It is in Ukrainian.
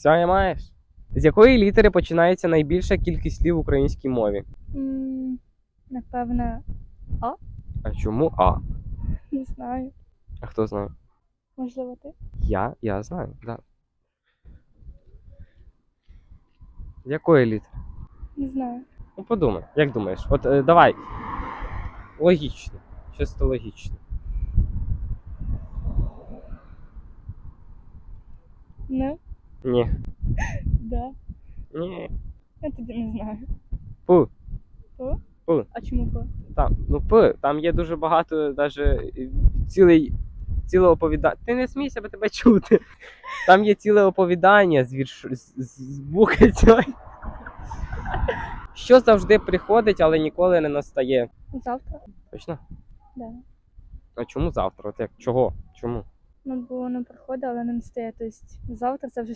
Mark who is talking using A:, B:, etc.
A: Все, маєш? З якої літери починається найбільша кількість слів в українській мові?
B: М, Напевне,
A: А чому А?
B: не знаю.
A: А хто знає?
B: Можливо, ти?
A: Я? Я знаю, да. З якої літери?
B: Не знаю.
A: Ну подумай, як думаєш? От е, давай. Логічно. Чисто логічно.
B: Не?
A: Ні.
B: Да.
A: Ні.
B: Я тоді не знаю.
A: Пу.
B: По?
A: По.
B: А чому по?
A: Там, ну П, там є дуже багато, даже е, цілий, ціле оповідання. Ти не смійся, бо тебе чути. Там є ціле оповідання з вірш з, з, букви цієї. Що завжди приходить, але ніколи не настає.
B: Завтра?
A: Точно?
B: Да.
A: А чому завтра? От як? Чого? Чому?
B: Ну, бо воно приходить, але не настає. Тобто завтра це вже